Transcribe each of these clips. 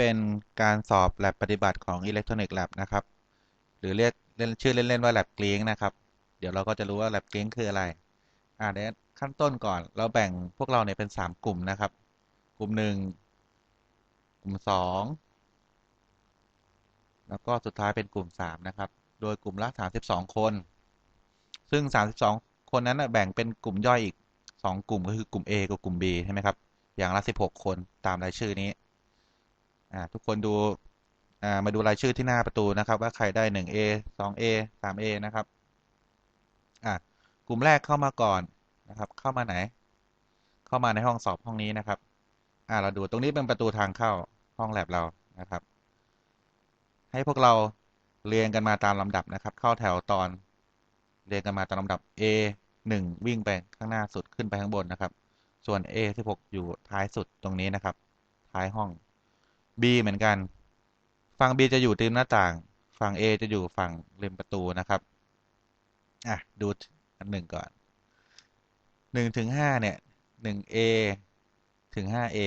เป็นการสอบ lab ปฏิบัติของ Electronic Lab นะครับ หรือเรียกเล่นชื่อเล่น ๆ ว่า lab g r e e n นะครับ เดี๋ยวเราก็จะรู้ว่า lab g r e e n คืออะไร อ่าเดี๋ยวขั้นต้นก่อน เราแบ่งพวกเราเนี่ยเป็นสามกลุ่มนะครับ กลุ่มหนึ่งกลุ่มสองแล้วก็สุดท้ายเป็นกลุ่มสามนะครับ โดยกลุ่มละสามสิบสองคน ซึ่งสามสิบสองคนนั้นแบ่งเป็นกลุ่มย่อยอีกสองกลุ่มก็คือกลุ่ม A กับกลุ่ม B ใช่ไหมครับ อย่างละสิบหกคนตามรายชื่อนี้ อ่าทุกคนดูอ่ามาดูรายชื่อที่หน้าประตูนะครับ ว่าใครได้หนึ่ง A สอง A สาม A นะครับอ่ากลุ่มแรกเข้ามาก่อนนะครับ เข้ามาไหน เข้ามาในห้องสอบห้องนี้นะครับ อ่าเราดูตรงนี้เป็นประตูทางเข้าห้องแลบเรานะครับ ให้พวกเราเรียงกันมาตามลำดับนะครับ เข้าแถวตอนเรียงกันมาตามลำดับ A 1 วิ่งไปข้างหน้าสุดขึ้นไปข้างบนนะครับ ส่วน A 16อยู่ท้ายสุดตรงนี้นะครับ ท้ายห้อง B เหมือนกัน ฝั่ง B จะอยู่ริมหน้าต่าง ฝั่ง A จะอยู่ฝั่งริมประตูนะครับ อะ ดูอันหนึ่งก่อนหนึ่งถึงห้าเนี่ยหนึ่ง A ถึงห้า A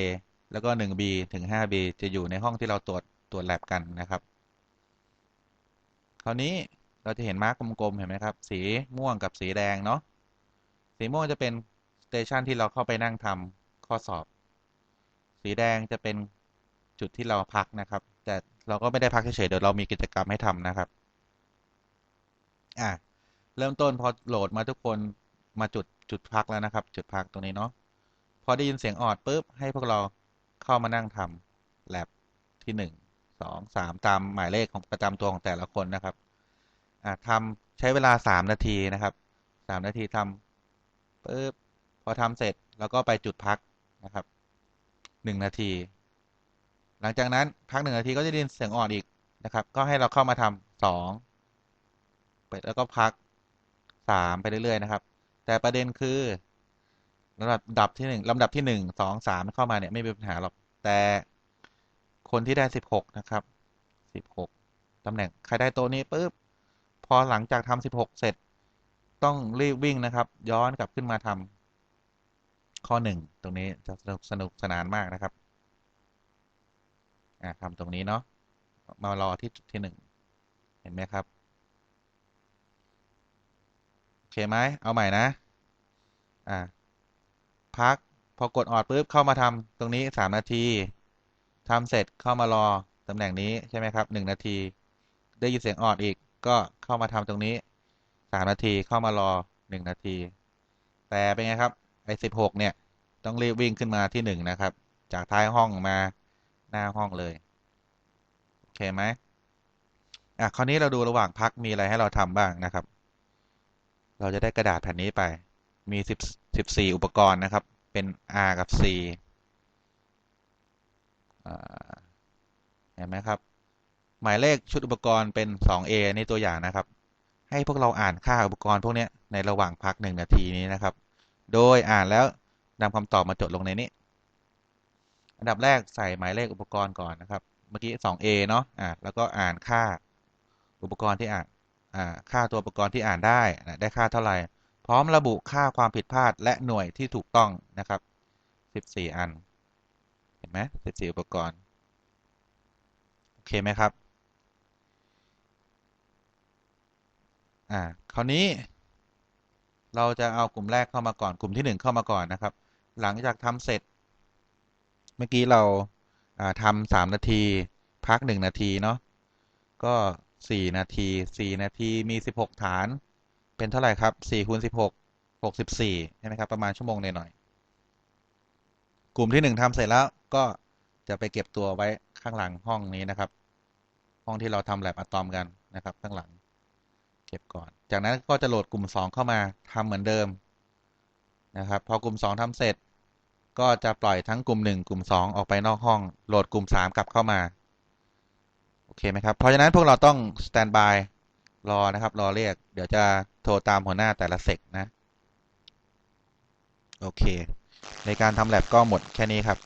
แล้วก็หนึ่ง B ถึงห้า B จะอยู่ในห้องที่เราตรวจตรวจแลบกันนะครับ คราวนี้เราจะเห็นมาร์กกลมๆเห็นไหมครับ สีม่วงกับสีแดงเนาะสีม่วงจะเป็นสเตชันที่เราเข้าไปนั่งทำข้อสอบ สีแดงจะเป็น จุดที่เราพักนะครับ แต่เราก็ไม่ได้พักเฉยๆเดี๋ยวเรามีกิจกรรมให้ทำนะครับอะเริ่มต้นพอโหลดมาทุกคนมาจุดจุดพักแล้วนะครับ จุดพักตรงนี้เนาะพอได้ยินเสียงออดปุ๊บให้พวกเราเข้ามานั่งทำแลบที่หนึ่งสองสามตามหมายเลขของประจำตัวของแต่ละคนนะครับอ่าทำใช้เวลาสามนาทีนะครับสามนาทีทำปุ๊บพอทำเสร็จแล้วก็ไปจุดพักนะครับหนึ่งนาที หลังจากนั้นพักหนึ่งนาทีก็จะได้ยินเสียงออดอีกนะครับ ก็ให้เราเข้ามาทำสองไปแล้วก็พักสามไปเรื่อยๆนะครับ แต่ประเด็นคือลำดับที่หนึ่งลำดับที่หนึ่งสองสามเข้ามาเนี่ยไม่มีปัญหาหรอกแต่คนที่ได้สิบหกนะครับสิบหกตำแหน่งใครได้ตัวนี้ปุ๊บพอหลังจากทำสิบหกเสร็จ ต้องรีบวิ่งนะครับ ย้อนกลับขึ้นมาทำข้อหนึ่งตรงนี้จะสนุกสนุกสนานมากนะครับ อ่าทำตรงนี้เนาะมารอที่จุดที่หนึ่งเห็นไหมครับ โอเคไหมเอาใหม่นะ อ่า พักพอกดออดปุ๊บเข้ามาทำตรงนี้สามนาทีทำเสร็จเข้ามารอตำแหน่งนี้ใช่ไหมครับหนึ่งนาที ได้ยินเสียงออดอีกก็เข้ามาทำตรงนี้สามนาทีเข้ามารอหนึ่งนาที แต่เป็นไงครับไอ้สิบหกเนี่ย ต้องรีบวิ่งขึ้นมาที่หนึ่งนะครับ จากท้ายห้องมา หน้าห้องเลย โอเคไหมอะคราวนี้เราดูระหว่างพักมีอะไรให้เราทำบ้างนะครับ เราจะได้กระดาษแผ่นนี้ไป มีสิบสิบสี่อุปกรณ์นะครับ เป็น R กับ C เห็นไหมครับ หมายเลขชุดอุปกรณ์เป็น 2A นี่ตัวอย่างนะครับ ให้พวกเราอ่านค่าอุปกรณ์พวกนี้ในระหว่างพักหนึ่งนาทีนี้นะครับ โดยอ่านแล้วนำคำตอบมาจดลงในนี้ อันดับแรกใส่หมายเลขอุปกรณ์ก่อนนะครับ เมื่อกี้ 2A เนาะอ่าแล้วก็อ่านค่าอุปกรณ์ที่อ่านอ่าค่าตัวอุปกรณ์ที่อ่านได้นะได้ค่าเท่าไหร่ พร้อมระบุค่าความผิดพลาดและหน่วยที่ถูกต้องนะครับ 14 อัน เห็นไหม14 อุปกรณ์ โอเคไหมครับอ่าคราวนี้เราจะเอากลุ่มแรกเข้ามาก่อนกลุ่มที่ 1 เข้ามาก่อนนะครับ หลังจากทำเสร็จ เมื่อกี้เราทำสามนาที พักหนึ่งนาที เนาะก็สี่นาทีสี่นาทีมีสิบหกฐาน เป็นเท่าไหร่ครับสี่คูณสิบหกหกสิบสี่ใช่ไหมครับ ประมาณชั่วโมงหน่อยๆกลุ่มที่หนึ่งทำเสร็จแล้วก็จะไปเก็บตัวไว้ข้างหลังห้องนี้นะครับ ห้องที่เราทำแลบอะตอมกันนะครับ ข้างหลัง เก็บก่อน จากนั้นก็จะโหลดกลุ่มสองเข้ามาทำเหมือนเดิมนะครับ พอกลุ่มสองทำเสร็จ ก็จะปล่อยทั้งกลุ่ม 1 กลุ่ม 2 ออกไปนอกห้อง โหลดกลุ่ม 3 กลับเข้ามา โอเคไหมครับ เพราะฉะนั้นพวกเราต้องสแตนบายรอนะครับ รอเรียก เดี๋ยวจะโทรตามหัวหน้าแต่ละเซกนะ โอเค ในการทำแลบก็หมดแค่นี้ครับ